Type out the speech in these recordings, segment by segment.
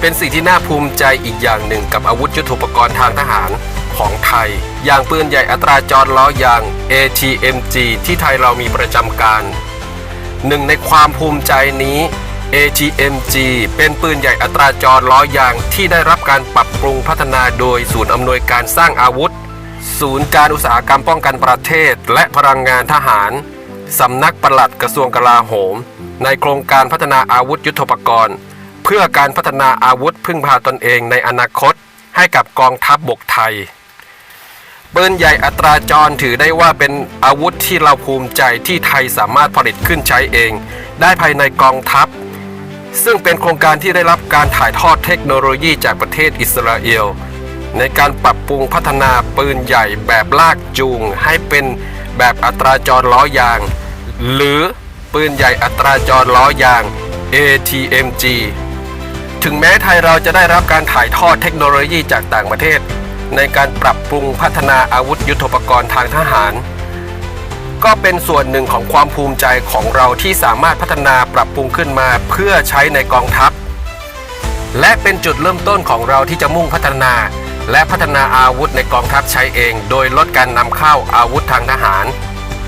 เป็นสิ่งที่น่าภูมิใจอีกอย่างหนึ่งกับอาวุธยุทโธปกรณ์ทางทหารของไทย อย่างปืนใหญ่อัตราจรล้อยาง ATMG ที่ไทยเรามีประจำการ หนึ่งในความภูมิใจนี้ ATMG เป็นปืนใหญ่อัตราจรล้อยางที่ได้รับการปรับปรุงพัฒนาโดยศูนย์อำนวยการสร้างอาวุธ ศูนย์การอุตสาหกรรมป้องกันประเทศ และพลังงานทหาร สำนักปลัดกระทรวงกลาโหม ในโครงการพัฒนาอาวุธยุทโธปกรณ์ พื่อการพัฒนาอาวุธพึ่งพาตนเองในอนาคตให้กับกองทัพบบกไทย ปืนใหญ่อัตราจรถือได้ว่าเป็นอาวุธที่เราภูมิใจที่ไทยสามารถผลิตขึ้นใช้เอง ได้ภายในกองทัพ ซึ่งเป็นโครงการที่ได้รับการถ่ายทอดเทคโนโลยีจากประเทศอิสราเอล ในการปรับปรุงพัฒนาปืนใหญ่แบบลากจูง ให้เป็นแบบอัตราจรล้อยาง หรือปืนใหญ่อัตราจรล้อยาง ATMG ถึงแม้ไทยเราจะได้รับการถ่ายทอดเทคโนโลยีจากต่างประเทศ ในการปรับปรุงพัฒนาอาวุธยุทโธปกรณ์ทางทหาร ก็เป็นส่วนหนึ่งของความภูมิใจของเราที่สามารถพัฒนาปรับปรุงขึ้นมาเพื่อใช้ในกองทัพ และเป็นจุดเริ่มต้นของเราที่จะมุ่งพัฒนา และพัฒนาอาวุธในกองทัพใช้เอง โดยลดการนำเข้าอาวุธทางทหาร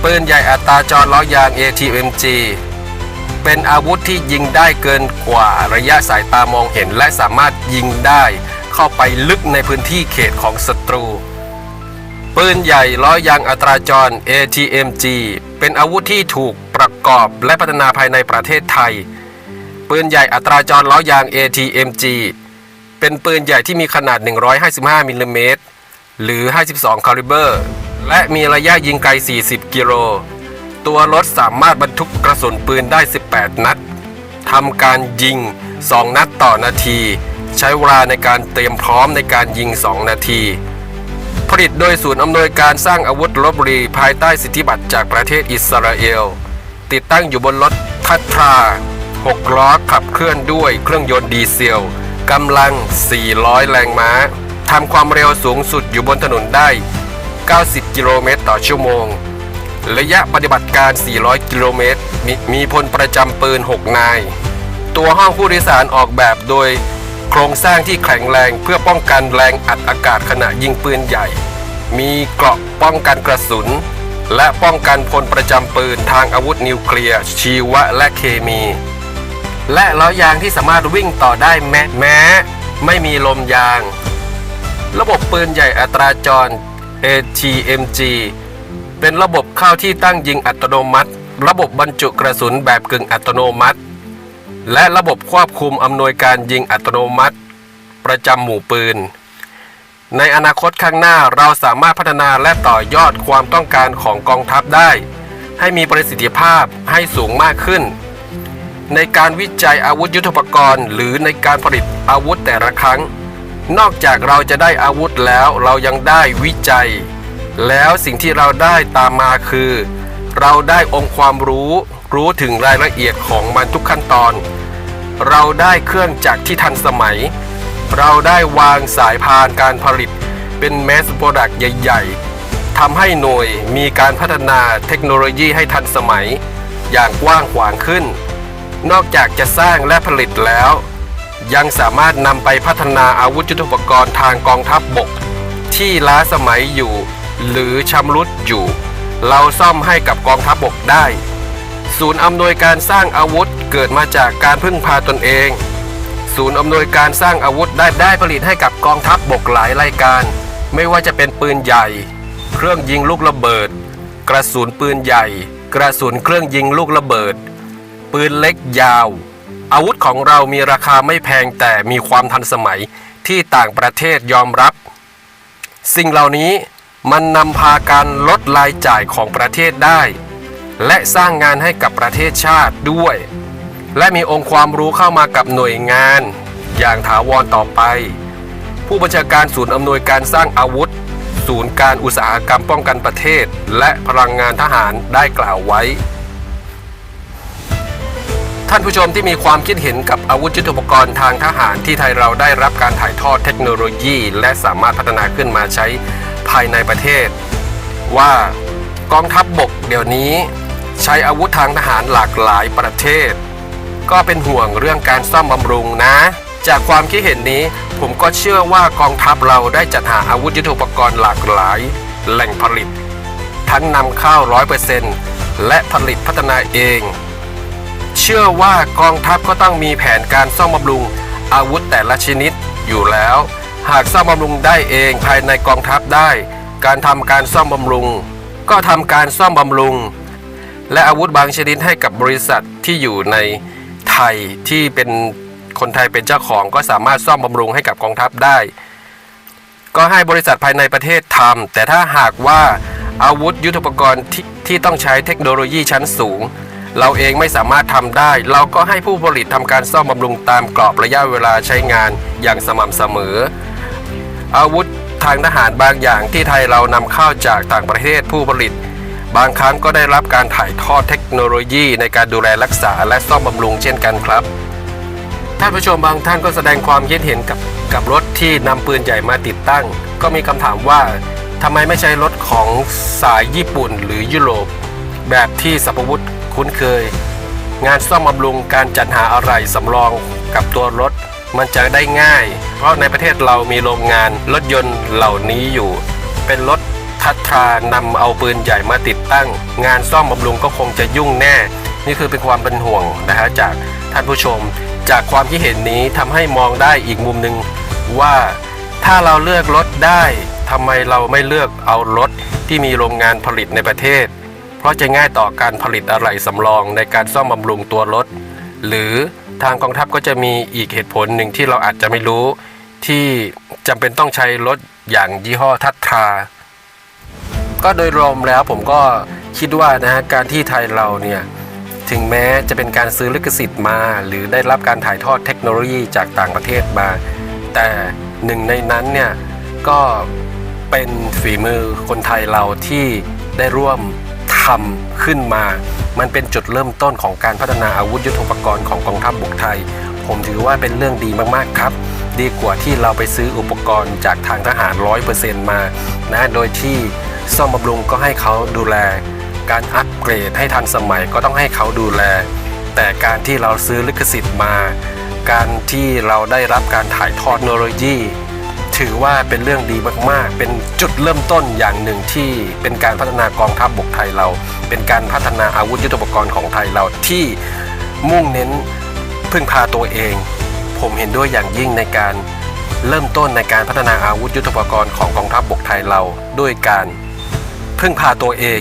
ปืนใหญ่อัตราจรล้อยาง ATMG เป็นอาวุธที่ยิงได้เกินกว่าระยะสายตามองเห็น และสามารถยิงได้เข้าไปลึกในพื้นที่เขตของศัตรู ปืนใหญ่ล้อยางอัตราจร ATMG เป็นอาวุธที่ถูกประกอบและพัฒนาภายในประเทศไทย ปืนใหญ่อัตราจรล้อยาง ATMG เป็นปืนใหญ่ที่มีขนาด 155มิลลิเมตรหรือ 52 คาลิเบอร์ และมีระยะยิงไกล 40 กิโล ตัวรถสามารถบรรทุกกระสุนปืนได้ 18 นัดทำการยิง 2 นัดต่อนาที ใช้เวลาในการเตรียมพร้อมในการยิง 2 นาที ผลิตโดยศูนย์อำนวยการสร้างอาวุธลบบุรี ภายใต้สิทธิบัตรจากประเทศอิสราเอล ติดตั้งอยู่บนรถทัตรา6 ล้อขับเคลื่อนด้วยเครื่องยนต์ดีเซลกำลัง 400 แรงม้าทำความเร็วสูงสุดอยู่บนถนนได้ 90 กิโลเมตรต่อชั่วโมง ระยะปฏิบัติการ 400 กิโลเมตรมมีพลประจำปืน 6 นาย ตัวห้องผู้โดยสารออกแบบโดยโครงสร้างที่แข็งแรงเพื่อป้องกันแรงอัดอากาศขณะยิงปืนใหญ่ มีเกราะป้องกันกระสุน และป้องกันพลประจำปืนทางอาวุธนิวเคลียร์ ชีวะและเคมี และล้อยางที่สามารถวิ่งต่อได้แม้แม้ไม่มีลมยาง ระบบปืนใหญ่อัตราจร ATMG เป็นระบบเข้าที่ตั้งยิงอัตโนมัติ ระบบบรรจุกระสุนแบบกึ่งอัตโนมัติ และระบบควบคุมอำนวยการยิงอัตโนมัติ ประจำหมู่ปืน ในอนาคตข้างหน้าเราสามารถพัฒนาและต่อยอดความต้องการของกองทัพได้ ให้มีประสิทธิภาพให้สูงมากขึ้น ในการวิจัยอาวุธยุทโธปกรณ์ หรือในการผลิตอาวุธแต่ละครั้ง นอกจากเราจะได้อาวุธแล้วเรายังได้วิจัย แล้วสิ่งที่เราได้ตามมาคือ เราได้องค์ความรู้รู้ถึงรายละเอียดของมันทุกขั้นตอน เราได้เครื่องจักรที่ทันสมัย เราได้วางสายพานการผลิตเป็นแมสโปรดักต์ใหญ่ ๆทำให้หน่วยมีการพัฒนาเทคโนโลยีให้ทันสมัย อย่างกว้างขวางขึ้น นอกจากจะสร้างและผลิตแล้ว ยังสามารถนำไปพัฒนาอาวุธยุทโธปกรณ์ทางกองทัพบบก ที่ล้าสมัยอยู่ หรือชำรุดอยู่ เราซ่อมให้กับกองทัพบบกได้ ศูนย์อำนวยการสร้างอาวุธเกิดมาจากการพึ่งพาตนเอง ศูนย์อำนวยการสร้างอาวุธได้ได้ผลิตให้กับกองทัพบบกหลายรายการ ไม่ว่าจะเป็นปืนใหญ่ เครื่องยิงลูกระเบิด กระสุนปืนใหญ่ กระสุนเครื่องยิงลูกระเบิด ปืนเล็กยาว อาวุธของเรามีราคาไม่แพงแต่มีความทันสมัยที่ต่างประเทศยอมรับ สิ่งเหล่านี้ มันนำพาการลดรายจ่ายของประเทศได้ และสร้างงานให้กับประเทศชาติด้วย และมีองค์ความรู้เข้ามากับหน่วยงาน อย่างถาวรต่อไป ผู้บัญชาการศูนย์อำนวยการสร้างอาวุธ ศูนย์การอุตสาหกรรมป้องกันประเทศ และพลังงานทหารได้กล่าวไว้ ท่านผู้ชมที่มีความคิดเห็นกับอาวุธยุทโธปกรณ์ทางทหารที่ไทยเราได้รับการถ่ายทอดเทคโนโลยี และสามารถพัฒนาขึ้นมาใช้ ภายในประเทศ ว่ากองทัพบบกเดี๋ยวนี้ ใช้อาวุธทางทหารหลากหลายประเทศ ก็เป็นห่วงเรื่องการซ่อมบำรุงนะ จากความคิดเห็นนี้ผมก็เชื่อว่ากองทัพเราได้จัดหาอาวุธยุทโธปกรณ์หลากหลาย แหล่งผลิต ทั้งนำเข้า100%และผลิตพัฒนาเอง เชื่อว่ากองทัพก็ต้องมีแผนการซ่อมบำรุงอาวุธแต่ละชนิดอยู่แล้ว หากซ่อมบำรุงได้เองภายในกองทัพได้ การทำการซ่อมบำรุง ก็ทำการซ่อมบำรุง และอาวุธบางชนิดให้กับบริษัทที่อยู่ในไทยที่เป็นคนไทยเป็นเจ้าของก็สามารถซ่อมบำรุงให้กับกองทัพได้ ก็ให้บริษัทภายในประเทศทำแต่ถ้าหากว่าอาวุธยุทโธปกรณ์ที่ที่ต้องใช้เทคโนโลยีชั้นสูง เราเองไม่สามารถทำได้ เราก็ให้ผู้ผลิตทำการซ่อมบำรุงตามกรอบระยะเวลาใช้งานอย่างสม่ำเสมอ อาวุธทางทหารบางอย่างที่ไทยเรานำเข้าจากต่างประเทศผู้ผลิต บางครั้งก็ได้รับการถ่ายทอดเทคโนโลยีในการดูแลรักษาและซ่อมบำรุงเช่นกันครับ ท่านผู้ชมบางท่านก็แสดงความคิดเห็นกับกับรถที่นำปืนใหญ่มาติดตั้ง ก็มีคำถามว่าทำไมไม่ใช้รถของสายญี่ปุ่นหรือยุโรป แบบที่สัพวุธคุ้นเคย งานซ่อมบำรุงการจัดหาอะไรสำรองกับตัวรถ มันจะได้ง่าย เพราะในประเทศเรามีโรงงานรถยนต์เหล่านี้อยู่ เป็นรถทัตทรานำเอาปืนใหญ่มาติดตั้ง งานซ่อมบำรุงก็คงจะยุ่งแน่ นี่คือเป็นความเป็นห่วงนะฮะจากท่านผู้ชม จากความคิดเห็นนี้ทำให้มองได้อีกมุมหนึ่งว่าถ้าเราเลือกรถได้ทำไมเราไม่เลือกเอารถที่มีโรงงานผลิตในประเทศ เพราะจะง่ายต่อการผลิตอะไหล่สำรองในการซ่อมบำรุงตัวรถ หรือ ทางกองทัพก็จะมีอีกเหตุผลหนึ่งที่เราอาจจะไม่รู้ ที่จำเป็นต้องใช้รถอย่างยี่ห้อทัตทาก็โดยรวมแล้วผมก็คิดว่านะฮะการที่ไทยเราเนี่ยถึงแม้จะเป็นการซื้อลิขสิทธิ์มา หรือได้รับการถ่ายทอดเทคโนโลยีจากต่างประเทศมา แต่หนึ่งในนั้นเนี่ยก็เป็นฝีมือคนไทยเราที่ได้ร่วมทำขึ้นมา มันเป็นจุดเริ่มต้นของการพัฒนาอาวุธยุทโธปกรณ์ของกองทัพบกไทย ผมถือว่าเป็นเรื่องดีมากๆครับ ดีกว่าที่เราไปซื้ออุปกรณ์จากทางทหาร 100%มานะโดยที่ซ่อมบำรุงก็ให้เขาดูแล การอัปเกรดให้ทันสมัยก็ต้องให้เขาดูแล แต่การที่เราซื้อลิขสิทธิ์มา การที่เราได้รับการถ่ายทอดเทคโนโลยี ถือว่าเป็นเรื่องดีมากๆ เป็นจุดเริ่มต้นอย่างหนึ่งที่เป็นการพัฒนากองทัพบบกไทยเรา เป็นการพัฒนาอาวุธยุทโธปกรณ์ของไทยเราที่มุ่งเน้นพึ่งพาตัวเอง ผมเห็นด้วยอย่างยิ่งในการเริ่มต้นในการพัฒนาอาวุธยุทโธปกรณ์ของกองทัพบบกไทยเรา ด้วยการพึ่งพาตัวเอง